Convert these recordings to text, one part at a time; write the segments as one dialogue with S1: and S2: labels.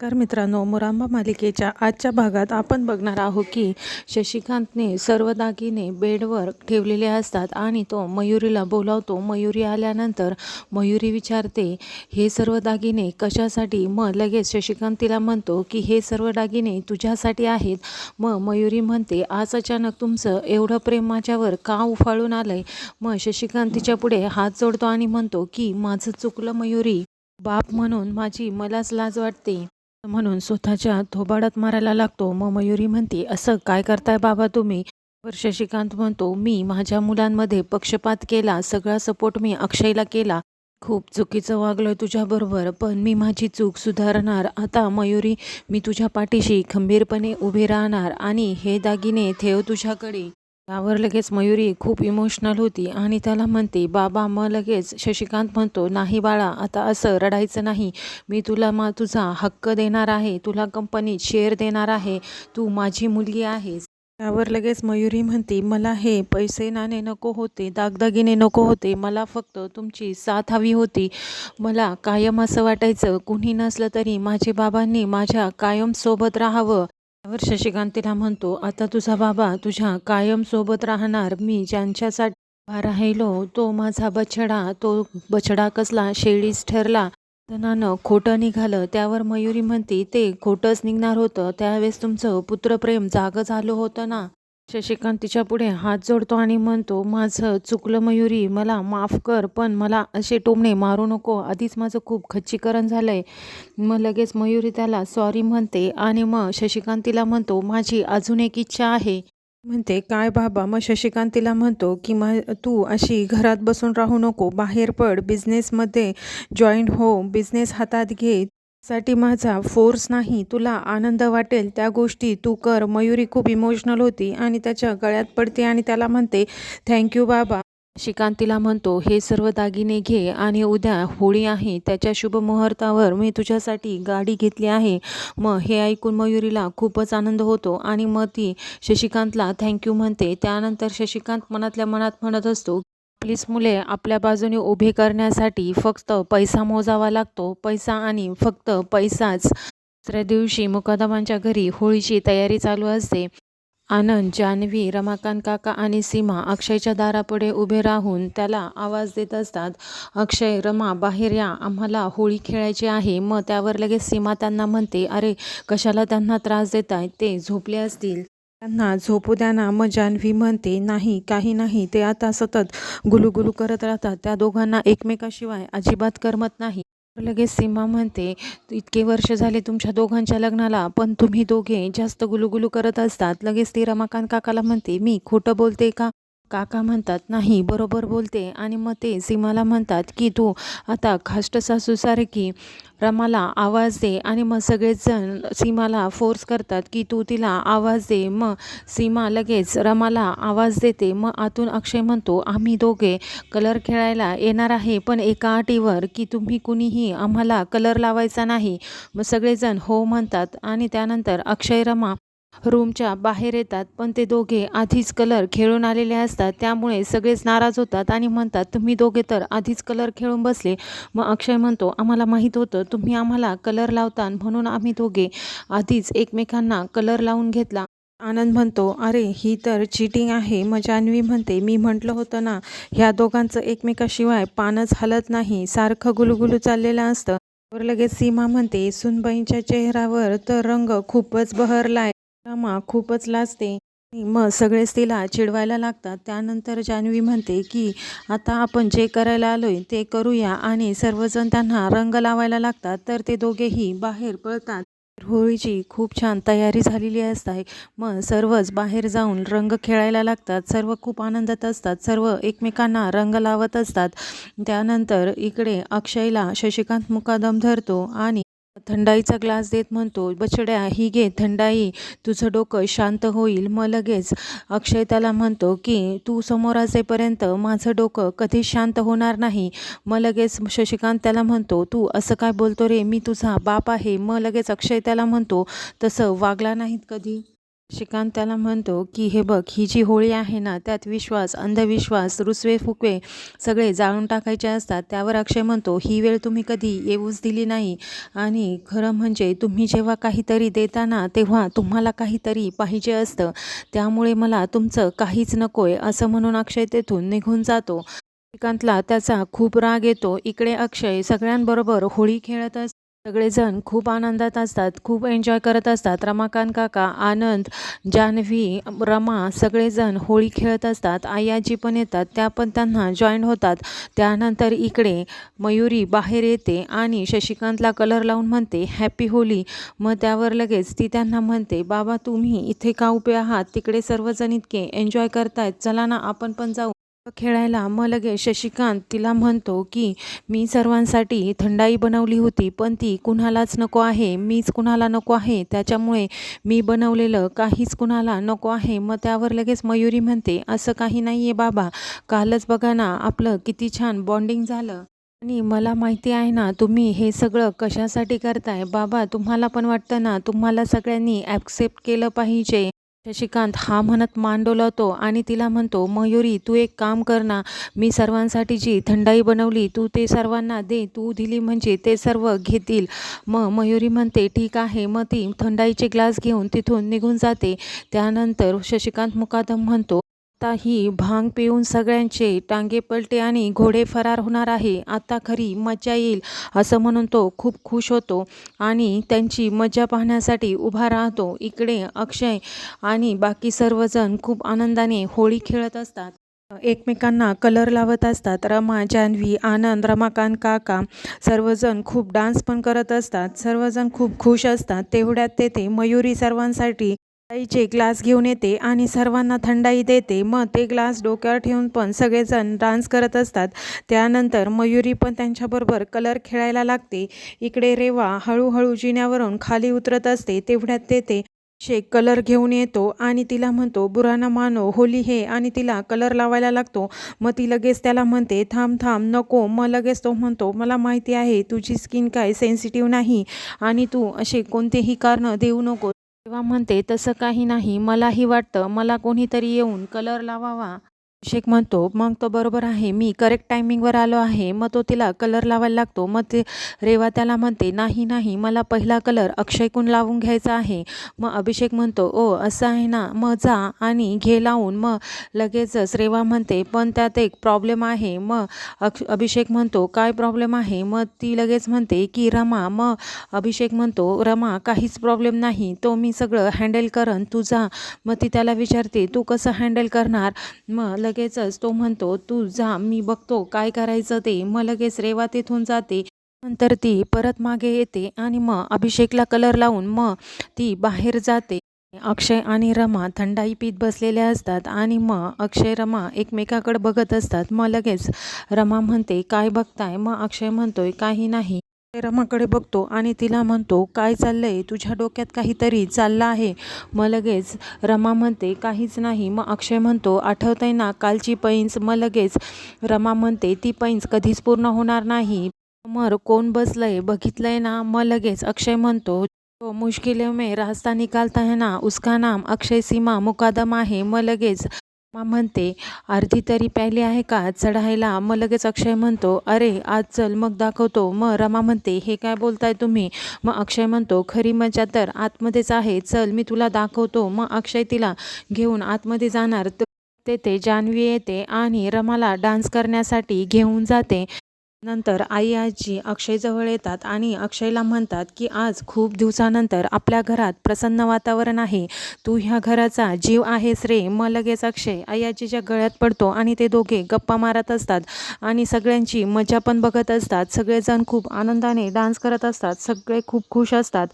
S1: तर मित्रांनो मुरांबा मालिकेच्या आजच्या भागात आपण बघणार आहोत की शशिकांतने सर्व दागिने बेडवर ठेवलेले असतात आणि तो मयुरीला बोलावतो. मयुरी आल्यानंतर मयुरी विचारते हे सर्व दागिने कशासाठी? मग लगेच शशिकांत तिला म्हणतो की हे सर्व दागिने तुझ्यासाठी आहेत. मग मयुरी म्हणते आज अचानक तुमचं एवढं प्रेम माझ्यावर का उफाळून आलंय? मग शशिकांत तिच्या पुढे हात जोडतो आणि म्हणतो की माझं चुकलं मयुरी. बाप म्हणून माझी मलाच लाज वाटते. म्हणून स्वतःच्या थोबाडात मारायला लागतो. मग मयुरी म्हणते असं काय करताय बाबा तुम्ही? वर्ष श्रीकांत म्हणतो मी माझ्या मुलांमध्ये पक्षपात केला. सगळा सपोर्ट मी अक्षयला केला. खूप चुकीचं वागलोय तुझ्याबरोबर पण मी माझी चूक सुधारणार. आता मयुरी मी तुझ्या पाठीशी खंबीरपणे उभे राहणार आणि हे दागिने ठेव तुझ्याकडे. त्यावर लगेच मयुरी खूप इमोशनल होती आणि त्याला म्हणते बाबा मग लगेच शशिकांत म्हणतो नाही बाळा आता असं रडायचं नाही. मी तुला मा तुझा हक्क देणार आहे. तुला कंपनीत शेअर देणार आहे. तू माझी मुलगी आहेस. त्यावर लगेच मयुरी म्हणते मला हे पैसे नाणे नको होते दागदागिने नको होते. मला फक्त तुमची साथ हवी होती. मला कायम असं वाटायचं कुणी नसलं तरी माझे बाबांनी माझ्या कायम सोबत राहावं. त्यावर शशिकांत तिला म्हणतो आता तुझा बाबा तुझ्या कायम सोबत राहणार. मी ज्यांच्यासाठी उभा राहिलो तो माझा बछडा तो बछडा कसला शेळीच ठरला. तनानं खोटं निघालं. त्यावर मयुरी म्हणते ते खोटंच निघणार होतं. त्यावेळेस तुमचं पुत्रप्रेम जागं झालं होतं ना. शशिकांत तिच्या पुढे हात जोडतो आणि म्हणतो माझं चुकलं मयुरी मला माफ कर पण मला असे टोमणे मारू नको. आधीच माझं खूप खच्चीकरण झालं आहे मग लगेच मयुरी त्याला सॉरी म्हणते आणि मग शशिकांत तिला म्हणतो माझी अजून एक इच्छा आहे. म्हणते काय बाबा? मग शशिकांत तिला म्हणतो की मा तू अशी घरात बसून राहू नको. बाहेर पड. बिझनेसमध्ये जॉईन हो. बिझनेस हातात घे. साठी माझा फोर्स नाही तुला आनंद वाटेल त्या गोष्टी तू कर. मयुरी खूप इमोशनल होती आणि त्याच्या गळ्यात पडते आणि त्याला म्हणते थँक्यू बाबा. शिकांतीला म्हणतो हे सर्व दागिने घे आणि उद्या होळी आहे. त्याच्या शुभ मुहूर्तावर मी तुझ्यासाठी गाडी घेतली आहे. मग हे ऐकून मयुरीला खूपच आनंद होतो आणि मग ती शशिकांतला थँक्यू म्हणते. त्यानंतर शशिकांत मनातल्या मनात म्हणत असतो आपलीच मुले आपल्या बाजूने उभे करण्यासाठी फक्त पैसा मोजावा लागतो. पैसा आणि फक्त पैसाच. दुसऱ्या दिवशी मुकादमांच्या घरी होळीची तयारी चालू असते. आनंद जान्हवी रमाकांत काका आणि सीमा अक्षयच्या दारापुढे उभे राहून त्याला आवाज देत असतात. अक्षय रमा बाहेर या आम्हाला होळी खेळायची आहे. मग त्यावर लगेच सीमा त्यांना म्हणते अरे कशाला त्यांना त्रास देत आहेत ते झोपले असतील. त्यांना झोपू द्या ना मग जान्हवी म्हणते नाही काही नाही ते आता सतत गुलुगुलू करत राहतात. त्या दोघांना एकमेकाशिवाय अजिबात करमत नाही. लगेच सीमा म्हणते इतके वर्ष झाले तुमच्या दोघांच्या लग्नाला पण तुम्ही दोघे जास्त गुलुगुलू करत असतात. लगेच ती रमाकांत काकाला म्हणते मी खोटं बोलते का? काका म्हणतात नाही बरोबर बोलते. आणि मग ते सीमाला म्हणतात की तू आता खाष्ट सासूसारखी रमाला आवाज दे. आणि मग सगळेजण सीमाला फोर्स करतात की तू तिला आवाज दे. मग सीमा लगेच रमाला आवाज देते. मग आतून अक्षय म्हणतो आम्ही दोघे कलर खेळायला येणार आहे पण एका अटीवर की तुम्ही कुणीही आम्हाला कलर लावायचा नाही. मग सगळेजण हो म्हणतात आणि त्यानंतर अक्षय रमा रूमच्या बाहेर येतात पण ते दोघे आधीच कलर खेळून आलेले असतात. त्यामुळे सगळेच नाराज होतात आणि म्हणतात तुम्ही दोघे तर आधीच कलर खेळून बसले. मग अक्षय म्हणतो आम्हाला माहीत होतं तुम्ही आम्हाला कलर लावता म्हणून आम्ही दोघे आधीच एकमेकांना कलर लावून घेतला. आनंद म्हणतो अरे ही तर चिटिंग आहे. मग जान्हवी म्हणते मी म्हटलं होतं ना ह्या दोघांचं एकमेकाशिवाय पानच हलत नाही सारखं गुलुगुलू चाललेलं असतं. वर लगेच सीमा म्हणते सुनबाईंच्या चेहऱ्यावर तर रंग खूपच बहरलाय. रमा खूपच लाजते. मग सगळेच तिला चिडवायला लागतात. त्यानंतर जान्हवी म्हणते की आता आपण जे करायला आलोय ते करूया आणि सर्वजण त्यांना रंग लावायला लागतात. तर ते दोघेही बाहेर पळतात. होळीची खूप छान तयारी झालेली असते. मग सर्वच बाहेर जाऊन रंग खेळायला लागतात. सर्व खूप आनंदात असतात. सर्व एकमेकांना रंग लावत असतात. त्यानंतर इकडे अक्षयला शशिकांत मुकादम धरतो आणि थंडाईचा ग्लास देत म्हणतो बछड्या ही घे थंडाई तुझं डोकं शांत होईल मग लगेच. अक्षय त्याला म्हणतो की तू समोर असेपर्यंत माझं डोकं कधीच शांत होणार नाही. मग लगेच शशिकांत त्याला म्हणतो तू असं काय बोलतो रे? मी तुझा बाप आहे. मग लगेच अक्षय त्याला म्हणतो तसं वागला नाहीत कधी? श्रीकांत त्याला म्हणतो की हे बघ ही जी होळी आहे ना त्यात विश्वास अंधविश्वास रुसवे फुकवे सगळे जाळून टाकायचे असतात. त्यावर अक्षय म्हणतो ही वेळ तुम्ही कधी येऊच दिली नाही. आणि खरं म्हणजे तुम्ही जेव्हा काहीतरी देताना तेव्हा तुम्हाला काहीतरी पाहिजे असतं. त्यामुळे मला तुमचं काहीच नकोय असं म्हणून अक्षय तेथून निघून जातो. श्रीकांतला त्याचा खूप राग येतो. इकडे अक्षय सगळ्यांबरोबर होळी खेळत असतो. सगळेजण खूप आनंदात असतात खूप एन्जॉय करत असतात. रमाकांत काका आनंद जान्हवी रमा सगळेजण होळी खेळत असतात. आई आजी पण येतात. त्या पण त्यांना जॉईन होतात. त्यानंतर इकडे मयुरी बाहेर येते आणि शशिकांतला कलर लावून म्हणते हॅपी होली मग त्यावर लगेच ती त्यांना म्हणते बाबा तुम्ही इथे का उभे आहात? तिकडे सर्वजण इतके एन्जॉय करतायत. चला ना आपण पण जाऊ. खेळायला मग लगेच शशिकांत तिला म्हणतो की मी सर्वांसाठी थंडाई बनवली होती पण ती कुणालाच नको आहे मीच कुणाला नको आहे त्याच्यामुळे मी बनवलेलं काहीच कुणाला नको आहे. मग त्यावर लगेच मयुरी म्हणते असं काही नाही आहे बाबा कालच बघा ना आपलं किती छान बॉन्डिंग झालं. आणि मला माहिती आहे ना तुम्ही हे सगळं कशासाठी करताय? बाबा तुम्हाला पण वाटतं ना तुम्हाला सगळ्यांनी ॲक्सेप्ट केलं पाहिजे. शशिकांत हा म्हणत मान डोलावतो आणि तिला म्हणतो मयुरी तू एक काम कर ना. मी सर्वांसाठी जी थंडाई बनवली तू ते सर्वांना दे. तू दिली म्हणजे ते सर्व घेतील. मग मयुरी म्हणते ठीक आहे. मग ती थंडाईचे ग्लास घेऊन तिथून निघून जाते. त्यानंतर शशिकांत मुकादम म्हणतो आत्ताही ही भांग पिऊन सगळ्यांचे टांगे पलटे आणि घोडे फरार होणार आहे. आता खरी मजा येईल असं म्हणून तो खूप खुश होतो आणि त्यांची मजा पाहण्यासाठी उभा राहतो. इकडे अक्षय आणि बाकी सर्वजण खूप आनंदाने होळी खेळत असतात. एकमेकांना कलर लावत असतात. रमा जान्हवी आनंद रमाकांत काका सर्वजण खूप डान्स पण करत असतात. सर्वजण खूप खुश असतात. तेवढ्यात तेथे मयुरी सर्वांसाठी थंडाईचे ग्लास घेऊन येते आणि सर्वांना थंडाई देते. मग ते ग्लास डोक्यावर ठेवून पण सगळेजण डान्स करत असतात. त्यानंतर मयुरी पण त्यांच्याबरोबर कलर खेळायला लागते. इकडे रेवा हळूहळू जिन्यावरून खाली उतरत असते. तेवढ्यात तेथे शेख कलर घेऊन येतो आणि तिला म्हणतो बुराना मानो होली हे. आणि तिला कलर लावायला लागतो. मग ती लगेच त्याला म्हणते थांब थांब नको. मग लगेच तो म्हणतो मला माहिती आहे तुझी स्किन काय सेन्सिटिव्ह नाही आणि तू असे कोणतेही कारणं देऊ नको तेव्हा म्हणते तसं काही नाही मलाही वाटतं मला कोणीतरी येऊन कलर लावावा. अभिषेक म्हणतो मग तो बरोबर आहे. मी करेक्ट टायमिंगवर आलो आहे. मग तो तिला कलर लावायला लागतो. मग ते रेवा त्याला म्हणते नाही नाही. मला पहिला कलर अक्षयकून लावून घ्यायचा आहे. मग अभिषेक म्हणतो ओ असं आहे ना. मग जा आणि घे लावून. मग लगेचच रेवा म्हणते पण त्यात एक प्रॉब्लेम आहे. मग अक्ष अभिषेक म्हणतो काय प्रॉब्लेम आहे? मग ती लगेच म्हणते की रमा. मग अभिषेक म्हणतो रमा काहीच प्रॉब्लेम नाही. तो मी सगळं हँडल करन तू जा. मग ती त्याला विचारते तू कसं हँडल करणार? मग लगेचच तो म्हणतो तू जा मी बघतो काय करायचं ते. मग लगेच रेवा तिथून जाते. नंतर ती परत मागे येते आणि मग अभिषेकला कलर लावून मग ती बाहेर जाते. अक्षय आणि रमा थंडाई पीत बसलेल्या असतात आणि मग अक्षय रमा एकमेकाकडे बघत असतात. मग लगेच रमा म्हणते काय बघताय? मग अक्षय म्हणतोय काही नाही. रमाकडे बघतो आणि तिला म्हणतो काय चाललंय? तुझ्या डोक्यात काहीतरी चाललं आहे. मग लगेच रमा म्हणते काहीच नाही. मग अक्षय म्हणतो आठवतंय ना कालची पैंज. मग लगेच रमा म्हणते ती पैंज कधीच पूर्ण होणार नाही. समोर कोण बसलंय बघितलंय ना? मग लगेच अक्षय म्हणतो हो, तो मुश्किलों में रास्ता निकालता है ना? उसका नाम अक्षय सीमा मुकादम आहे. मग लगेच रमा म्हणते अर्धी तरी प्यायली आहे का चढायला मग लगेच अक्षय म्हणतो अरे आज चल मग दाखवतो. मग रमा म्हणते हे काय बोलताय तुम्ही? मग अक्षय म्हणतो खरी मजा तर आतमध्येच आहे. चल मी तुला दाखवतो. मग अक्षय तिला घेऊन आतमध्ये जाणार. तर तेथे जान्हवी येते आणि रमाला डान्स करण्यासाठी घेऊन जाते. नंतर आई आजी अक्षयजवळ येतात आणि अक्षयला म्हणतात की आज खूप दिवसानंतर आपल्या घरात प्रसन्न वातावरण आहे. तू ह्या घराचा जीव आहेस रे. मग लगेच अक्षय आई आजीच्या गळ्यात पडतो आणि ते दोघे गप्पा मारत असतात आणि सगळ्यांची मजा पण बघत असतात. सगळेजण खूप आनंदाने डान्स करत असतात. सगळे खूप खुश असतात.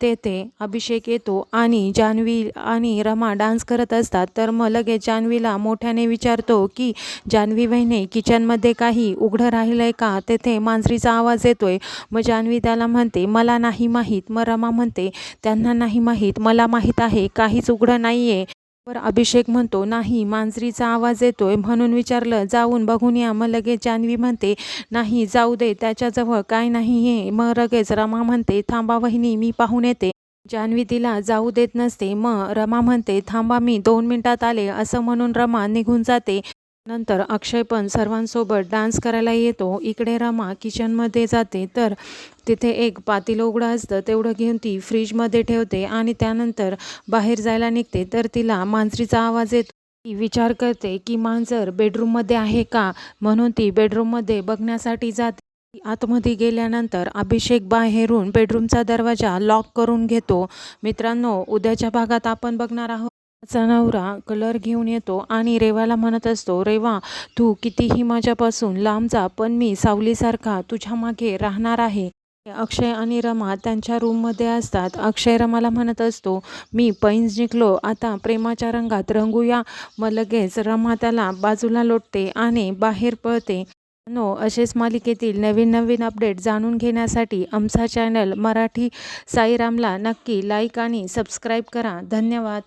S1: तेथे अभिषेक येतो आणि जान्हवी आणि रमा डान्स करत असतात. तर मग लगेच जान्हवीला मोठ्याने विचारतो की जान्हवी बहिणे किचनमध्ये काही उघडं राहिलं आहे का? तेथे मांजरीचा आवाज येतोय. मग जान्हवी त्याला म्हणते मला नाही माहीत. मग रमा म्हणते त्यांना नाही माहीत. मला माहीत आहे काहीच उघडं नाही आहे वर अभिषेक म्हणतो नाही मांजरीचा आवाज येतोय. म्हणून विचारलं जाऊन बघून या. मग लगेच जान्हवी म्हणते नाही जाऊ दे त्याच्याजवळ काय नाही हे. मग लगेच रमा म्हणते थांबा वहिनी मी पाहून येते. जान्हवी तिला जाऊ देत नसते. मग रमा म्हणते थांबा मी दोन मिनिटात आले. असं म्हणून रमा निघून जाते. नंतर अक्षय पण सर्वांसोबत डान्स करायला येतो. इकडे रमा किचनमध्ये जाते. तर तिथे एक पातील उघडं असतं. तेवढं घेऊन ती फ्रीजमध्ये ठेवते आणि त्यानंतर बाहेर जायला निघते. तर तिला मांजरीचा आवाज येतो. ती विचार करते की मांजर बेडरूममध्ये आहे का? म्हणून ती बेडरूममध्ये बघण्यासाठी जाते. आतमध्ये गेल्यानंतर अभिषेक बाहेरून बेडरूमचा दरवाजा लॉक करून घेतो. मित्रांनो उद्याच्या भागात आपण बघणार आहोत चा नवरा कलर घेऊन येतो आणि रेवाला म्हणत असतो रेवा तू कितीही माझ्यापासून लांब जा पण मी सावलीसारखा तुझ्या मागे राहणार आहे. अक्षय आणि रमा त्यांच्या रूममध्ये असतात. अक्षय रमाला म्हणत असतो मी पैंज जिंकलो आता प्रेमाच्या रंगात रंगूया. मग लगेच रमा त्याला बाजूला लोटते आणि बाहेर पळते. नो असेच मालिकेतील नवीन नवीन अपडेट जाणून घेण्यासाठी आमचा चॅनल मराठी साईरामला नक्की लाईक आणि सबस्क्राईब करा. धन्यवाद.